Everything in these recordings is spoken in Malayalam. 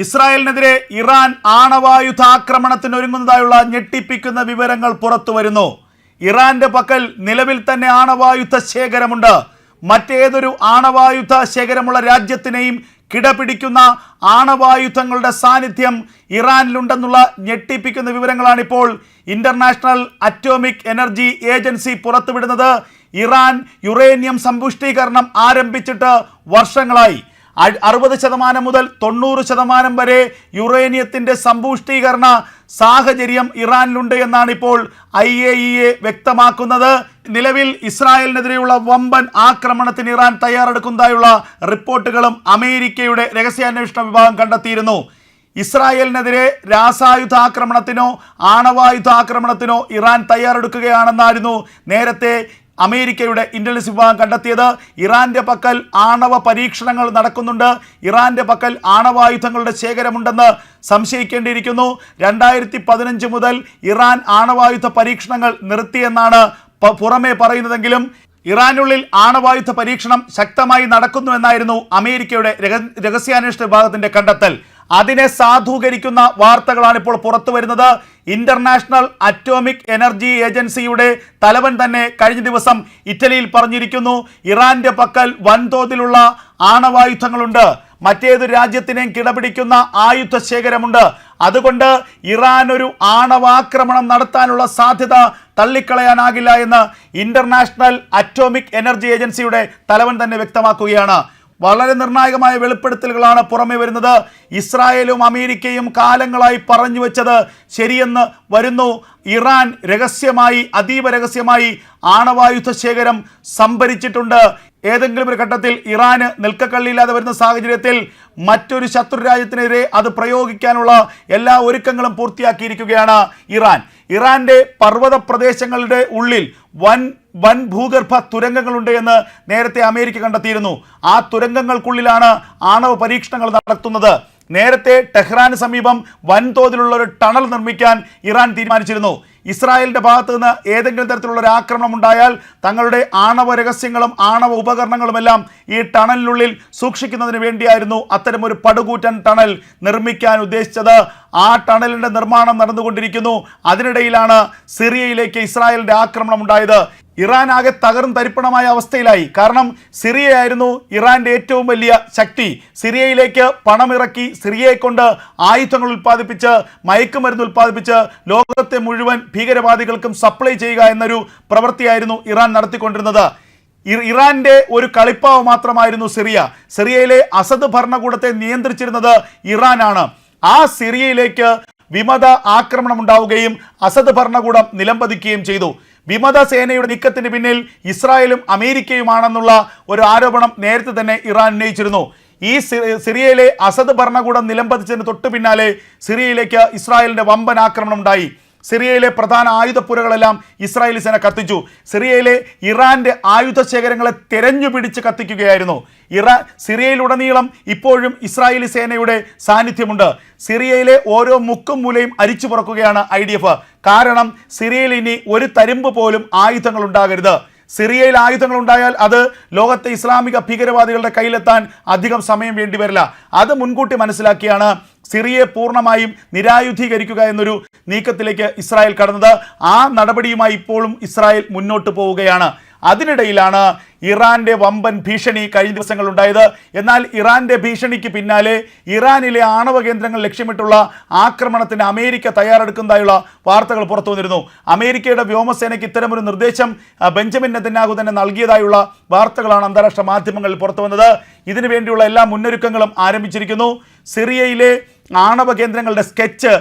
ഇസ്രായേലിനെതിരെ ഇറാൻ ആണവായുധാക്രമണത്തിന് ഒരുങ്ങുന്നതായുള്ള ഞെട്ടിപ്പിക്കുന്ന വിവരങ്ങൾ പുറത്തു വരുന്നു ഇറാന്റെ പക്കൽ നിലവിൽ തന്നെ ആണവായുധ ശേഖരമുണ്ട്. മറ്റേതൊരു ആണവായുധ ശേഖരമുള്ള രാജ്യത്തിനെയും കിടപിടിക്കുന്ന ആണവായുധങ്ങളുടെ സാന്നിധ്യം ഇറാനിലുണ്ടെന്നുള്ള ഞെട്ടിപ്പിക്കുന്ന വിവരങ്ങളാണിപ്പോൾ. ഇന്റർനാഷണൽ അറ്റോമിക് എനർജി ഏജൻസി പുറത്തുവിടുന്നത് ഇറാൻ യുറേനിയം സമ്പുഷ്ടീകരണം ആരംഭിച്ചിട്ട് വർഷങ്ങളായി. അറുപത് ശതമാനം മുതൽ തൊണ്ണൂറ് ശതമാനം വരെ യുറേനിയത്തിന്റെ സമ്പുഷ്ടീകരണ സാഹചര്യം ഇറാനിലുണ്ട് എന്നാണ് ഇപ്പോൾ ഐ എ ഇ എ വ്യക്തമാക്കുന്നത്. നിലവിൽ ഇസ്രായേലിനെതിരെയുള്ള വമ്പൻ ആക്രമണത്തിന് ഇറാൻ തയ്യാറെടുക്കുന്നതായുള്ള റിപ്പോർട്ടുകളും അമേരിക്കയുടെ രഹസ്യാന്വേഷണ വിഭാഗം കണ്ടെത്തിയിരുന്നു. ഇസ്രായേലിനെതിരെ രാസായുധ ആക്രമണത്തിനോ ആണവായുധ ആക്രമണത്തിനോ ഇറാൻ തയ്യാറെടുക്കുകയാണെന്നായിരുന്നു നേരത്തെ അമേരിക്കയുടെ ഇന്റലിജൻസ് വിഭാഗം കണ്ടെത്തിയത് ഇറാന്റെ പക്കൽ ആണവ പരീക്ഷണങ്ങൾ നടക്കുന്നുണ്ട്. ഇറാന്റെ പക്കൽ ആണവായുധങ്ങളുടെ ശേഖരമുണ്ടെന്ന് സംശയിക്കേണ്ടിയിരിക്കുന്നു. രണ്ടായിരത്തി പതിനഞ്ച് മുതൽ ഇറാൻ ആണവായുധ പരീക്ഷണങ്ങൾ നിർത്തിയെന്നാണ് പുറമേ പറയുന്നതെങ്കിലും ഇറാനുള്ളിൽ ആണവായുധ പരീക്ഷണം ശക്തമായി നടക്കുന്നു എന്നായിരുന്നു അമേരിക്കയുടെ രഹസ്യാന്വേഷണ വിഭാഗത്തിന്റെ കണ്ടെത്തൽ. അതിനെ സാധൂകരിക്കുന്ന വാർത്തകളാണ് ഇപ്പോൾ പുറത്തു വരുന്നത്. ഇന്റർനാഷണൽ അറ്റോമിക് എനർജി ഏജൻസിയുടെ തലവൻ തന്നെ കഴിഞ്ഞ ദിവസം ഇറ്റലിയിൽ പറഞ്ഞിരിക്കുന്നു ഇറാന്റെ പക്കൽ വൻതോതിലുള്ള ആണവായുധങ്ങളുണ്ട്. മറ്റേത് രാജ്യത്തിനെയും കിടപിടിക്കുന്ന ആയുധ ശേഖരമുണ്ട്. അതുകൊണ്ട് ഇറാൻ ഒരു ആണവാക്രമണം നടത്താനുള്ള സാധ്യത തള്ളിക്കളയാനാകില്ല എന്ന് ഇന്റർനാഷണൽ അറ്റോമിക് എനർജി ഏജൻസിയുടെ തലവൻ തന്നെ വ്യക്തമാക്കുകയാണ്. വളരെ നിർണായകമായ വെളിപ്പെടുത്തലുകളാണ് പുറമെ വരുന്നത്. ഇസ്രായേലും അമേരിക്കയും കാലങ്ങളായി പറഞ്ഞു വെച്ചത് ശരിയെന്ന് വരുന്നു. ഇറാൻ രഹസ്യമായി അതീവ രഹസ്യമായി ആണവായുധ ശേഖരം സംഭരിച്ചിട്ടുണ്ട്. ഏതെങ്കിലും ഒരു ഘട്ടത്തിൽ ഇറാന് നിൽക്കക്കള്ളിയില്ലാതെ വരുന്ന സാഹചര്യത്തിൽ മറ്റൊരു ശത്രു രാജ്യത്തിനെതിരെ അത് പ്രയോഗിക്കാനുള്ള എല്ലാ ഒരുക്കങ്ങളും പൂർത്തിയാക്കിയിരിക്കുകയാണ് ഇറാൻ. ഇറാന്റെ പർവത പ്രദേശങ്ങളുടെ ഉള്ളിൽ വൻ വൻ ഭൂഗർഭ തുരങ്കങ്ങളുണ്ട് എന്ന് നേരത്തെ അമേരിക്ക കണ്ടെത്തിയിരുന്നു. ആ തുരങ്കങ്ങൾക്കുള്ളിലാണ് ആണവ പരീക്ഷണങ്ങൾ നടത്തുന്നത്. നേരത്തെ ടെഹ്റാന് സമീപം വൻതോതിലുള്ള ഒരു ടണൽ നിർമ്മിക്കാൻ ഇറാൻ തീരുമാനിച്ചിരുന്നു. ഇസ്രായേലിന്റെ ഭാഗത്ത് നിന്ന് ഏതെങ്കിലും തരത്തിലുള്ള ഒരു ആക്രമണം ഉണ്ടായാൽ തങ്ങളുടെ ആണവ രഹസ്യങ്ങളും ആണവ ഉപകരണങ്ങളുമെല്ലാം ഈ ടണലിനുള്ളിൽ സൂക്ഷിക്കുന്നതിന് വേണ്ടിയായിരുന്നു അത്തരമൊരു പടുകൂറ്റൻ ടണൽ നിർമ്മിക്കാൻ ഉദ്ദേശിച്ചത്. ആ ടണലിന്റെ നിർമ്മാണം നടന്നുകൊണ്ടിരിക്കുന്നു. അതിനിടയിലാണ് സിറിയയിലേക്ക് ഇസ്രായേലിന്റെ ആക്രമണം ഉണ്ടായത്. ഇറാൻ ആകെ തകർന്ന് തരിപ്പണമായ അവസ്ഥയിലായി. കാരണം സിറിയയായിരുന്നു ഇറാന്റെ ഏറ്റവും വലിയ ശക്തി. സിറിയയിലേക്ക് പണമിറക്കി സിറിയയെ കൊണ്ട് ആയുധങ്ങൾ ഉൽപ്പാദിപ്പിച്ച് മയക്കുമരുന്ന് ഉൽപ്പാദിപ്പിച്ച് ലോകത്തെ മുഴുവൻ ഭീകരവാദികൾക്കും സപ്ലൈ ചെയ്യുക എന്നൊരു പ്രവൃത്തിയായിരുന്നു ഇറാൻ നടത്തിക്കൊണ്ടിരുന്നത്. ഇറാന്റെ ഒരു കളിപ്പാവ് മാത്രമായിരുന്നു സിറിയ. സിറിയയിലെ അസദ് ഭരണകൂടത്തെ നിയന്ത്രിച്ചിരുന്നത് ഇറാനാണ്. ആ സിറിയയിലേക്ക് വിമത ആക്രമണം ഉണ്ടാവുകയും അസദ് ഭരണകൂടം നിലംപതിക്കുകയും ചെയ്തു. വിമത സേനയുടെ നീക്കത്തിന് പിന്നിൽ ഇസ്രായേലും അമേരിക്കയുമാണെന്നുള്ള ഒരു ആരോപണം നേരത്തെ തന്നെ ഇറാൻ ഉന്നയിച്ചിരുന്നു. ഈ സിറിയയിലെ അസദ് ഭരണകൂടം നിലംപതിച്ചതിന് തൊട്ടു പിന്നാലെ സിറിയയിലേക്ക് ഇസ്രായേലിന്റെ വമ്പൻ ആക്രമണം ഉണ്ടായി. സിറിയയിലെ പ്രധാന ആയുധപ്പുരകളെല്ലാം ഇസ്രായേലി സേന കത്തിച്ചു. സിറിയയിലെ ഇറാന്റെ ആയുധ ശേഖരങ്ങളെ തെരഞ്ഞു പിടിച്ച് കത്തിക്കുകയായിരുന്നു. ഇറാൻ സിറിയയിലുടനീളം ഇപ്പോഴും ഇസ്രായേലി സേനയുടെ സാന്നിധ്യമുണ്ട്. സിറിയയിലെ ഓരോ മുക്കും മൂലയും അരിച്ചു പുറക്കുകയാണ് ഐ കാരണം സിറിയയിൽ ഇനി ഒരു തരിമ്പ് പോലും ആയുധങ്ങൾ ഉണ്ടാകരുത്. സിറിയയിൽ ആയുധങ്ങൾ ഉണ്ടായാൽ അത് ലോകത്തെ ഇസ്ലാമിക ഭീകരവാദികളുടെ കയ്യിലെത്താൻ അധികം സമയം വേണ്ടി വരില്ല. അത് മുൻകൂട്ടി മനസ്സിലാക്കിയാണ് സിറിയയെ പൂർണമായും നിരായുധീകരിക്കുക എന്നൊരു നീക്കത്തിലേക്ക് ഇസ്രായേൽ കടന്നത്. ആ നടപടിയുമായി ഇപ്പോഴും ഇസ്രായേൽ മുന്നോട്ട് പോവുകയാണ്. അതിനിടയിലാണ് ഇറാന്റെ വമ്പൻ ഭീഷണി കഴിഞ്ഞ ദിവസങ്ങൾ ഉണ്ടായത്. എന്നാൽ ഇറാന്റെ ഭീഷണിക്ക് പിന്നാലെ ഇറാനിലെ ആണവ കേന്ദ്രങ്ങൾ ലക്ഷ്യമിട്ടുള്ള ആക്രമണത്തിന് അമേരിക്ക തയ്യാറെടുക്കുന്നതായുള്ള വാർത്തകൾ പുറത്തു വന്നിരുന്നു. അമേരിക്കയുടെ വ്യോമസേനയ്ക്ക് ഇത്തരമൊരു നിർദ്ദേശം ബെഞ്ചമിൻ നെതന്യാഹു തന്നെ നൽകിയതായുള്ള വാർത്തകളാണ് അന്താരാഷ്ട്ര മാധ്യമങ്ങളിൽ പുറത്തു വന്നത്. ഇതിനു വേണ്ടിയുള്ള എല്ലാ മുന്നൊരുക്കങ്ങളും ആരംഭിച്ചിരിക്കുന്നു. സിറിയയിലെ ആണവ കേന്ദ്രങ്ങളുടെ സ്കെച്ച്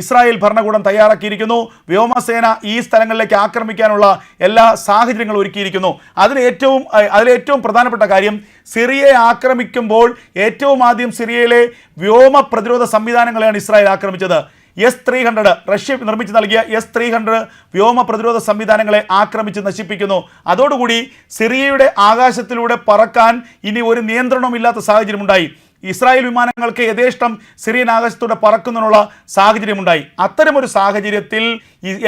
ഇസ്രായേൽ ഭരണകൂടം തയ്യാറാക്കിയിരിക്കുന്നു. വ്യോമസേന ഈ സ്ഥലങ്ങളിലേക്ക് ആക്രമിക്കാനുള്ള എല്ലാ സാഹചര്യങ്ങളും ഒരുക്കിയിരിക്കുന്നു. അതിന് ഏറ്റവും അതിലേറ്റവും പ്രധാനപ്പെട്ട കാര്യം സിറിയയെ ആക്രമിക്കുമ്പോൾ ഏറ്റവും ആദ്യം സിറിയയിലെ വ്യോമ പ്രതിരോധ സംവിധാനങ്ങളെയാണ് ഇസ്രായേൽ ആക്രമിച്ചത്. എസ് ത്രീ ഹൺഡ്രഡ് റഷ്യ നിർമ്മിച്ച് നൽകിയ എസ് ത്രീ ഹൺഡ്രഡ് വ്യോമ പ്രതിരോധ സംവിധാനങ്ങളെ ആക്രമിച്ച് നശിപ്പിക്കുന്നു. അതോടുകൂടി സിറിയയുടെ ആകാശത്തിലൂടെ പറക്കാൻ ഇനി ഒരു നിയന്ത്രണവുമില്ലാത്ത സാഹചര്യമുണ്ടായി. ഇസ്രായേൽ വിമാനങ്ങൾക്ക് യഥേഷ്ടം സിറിയൻ ആകാശത്തൂടെ പറക്കുന്നതിനുള്ള സാഹചര്യമുണ്ടായി. അത്തരമൊരു സാഹചര്യത്തിൽ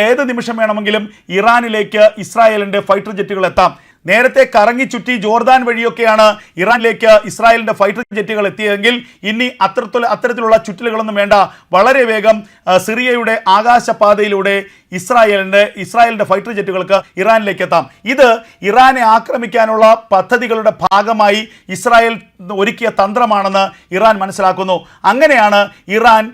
ഏത് നിമിഷം വേണമെങ്കിലും ഇറാനിലേക്ക് ഇസ്രായേലിന്റെ ഫൈറ്റർ ജെറ്റുകൾ എത്താം. നേരത്തെ കറങ്ങി ചുറ്റി ജോർദാൻ വഴിയൊക്കെയാണ് ഇറാനിലേക്ക് ഇസ്രായേലിന്റെ ഫൈറ്റർ ജെറ്റുകൾ എത്തിയതെങ്കിൽ ഇനി അത്തരത്തിൽ അത്തരത്തിലുള്ള ചുറ്റലുകളൊന്നും വേണ്ട. വളരെ വേഗം സിറിയയുടെ ആകാശപാതയിലൂടെ ഇസ്രായേലിന്റെ ഇസ്രായേലിന്റെ ഫൈറ്റർ ജെറ്റുകൾക്ക് ഇറാനിലേക്ക് എത്താം ഇത് ഇറാനെ ആക്രമിക്കാനുള്ള പദ്ധതികളുടെ ഭാഗമായി ഇസ്രായേൽ ഒരുക്കിയ തന്ത്രമാണെന്ന് ഇറാൻ മനസ്സിലാക്കുന്നു. അങ്ങനെയാണ് ഇറാൻ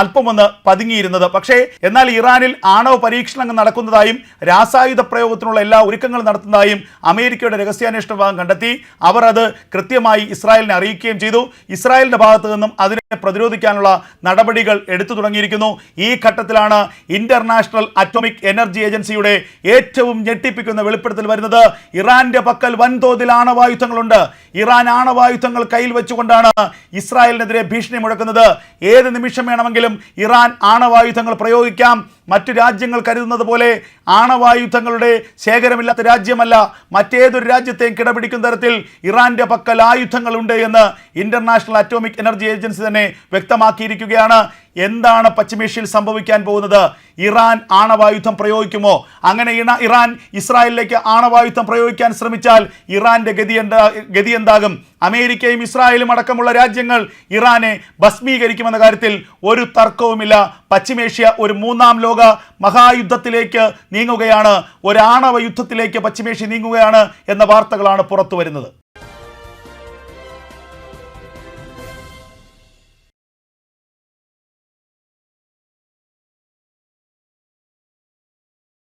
അല്പമൊന്ന് പതുങ്ങിയിരുന്നത്. പക്ഷേ എന്നാൽ ഇറാനിൽ ആണവ പരീക്ഷണങ്ങൾ നടക്കുന്നതായും രാസായുധ പ്രയോഗത്തിനുള്ള എല്ലാ ഒരുക്കങ്ങളും നടത്തുന്നതായും അമേരിക്കയുടെ രഹസ്യാന്വേഷണ വിഭാഗം കണ്ടെത്തി. അവർ അത് കൃത്യമായി ഇസ്രായേലിനെ അറിയിക്കുകയും ചെയ്തു. ഇസ്രായേലിന്റെ ഭാഗത്തു നിന്നും അതിനെ പ്രതിരോധിക്കാനുള്ള നടപടികൾ എടുത്തു തുടങ്ങിയിരിക്കുന്നു. ഈ ഘട്ടത്തിലാണ് ഇന്റർനാഷണൽ അറ്റോമിക് എനർജി ഏജൻസിയുടെ ഏറ്റവും ഞെട്ടിപ്പിക്കുന്ന വെളിപ്പെടുത്തൽ വരുന്നത്. ഇറാന്റെ പക്കൽ വൻതോതിൽ ആണവായുധങ്ങളുണ്ട്. ഇറാൻ ആണവായുധങ്ങൾ കയ്യിൽ വെച്ചുകൊണ്ടാണ് ഇസ്രായേലിനെതിരെ ഭീഷണി മുഴക്കുന്നത്. ഏത് നിമിഷം വേണമെങ്കിലും ഇറാൻ ആണവായുധങ്ങൾ പ്രയോഗിക്കാം. മറ്റു രാജ്യങ്ങൾ കരുതുന്നത് പോലെ ആണവായുധങ്ങളുടെ ശേഖരമില്ലാത്ത രാജ്യമല്ല. മറ്റേതൊരു രാജ്യത്തെയും കിടപിടിക്കുന്ന തരത്തിൽ ഇറാന്റെ പക്കൽ ആയുധങ്ങളുണ്ട് എന്ന് ഇന്റർനാഷണൽ അറ്റോമിക് എനർജി ഏജൻസി തന്നെ വ്യക്തമാക്കിയിരിക്കുകയാണ്. എന്താണ് പശ്ചിമേഷ്യയിൽ സംഭവിക്കാൻ പോകുന്നത്? ഇറാൻ ആണവായുധം പ്രയോഗിക്കുമോ? അങ്ങനെ ഇറാൻ ഇസ്രായേലിലേക്ക് ആണവായുധം പ്രയോഗിക്കാൻ ശ്രമിച്ചാൽ ഇറാന്റെ ഗതി എന്താ ഗതി എന്താകും? അമേരിക്കയും ഇസ്രായേലും അടക്കമുള്ള രാജ്യങ്ങൾ ഇറാനെ ഭസ്മീകരിക്കുമെന്ന കാര്യത്തിൽ ഒരു തർക്കവുമില്ല. പശ്ചിമേഷ്യ ഒരു മൂന്നാം ലോക മഹായുദ്ധത്തിലേക്ക് നീങ്ങുകയാണ്. ഒരു ആണവ യുദ്ധത്തിലേക്ക് പശ്ചിമേഷ്യ നീങ്ങുകയാണ് എന്ന വാർത്തകളാണ് പുറത്തു വരുന്നത്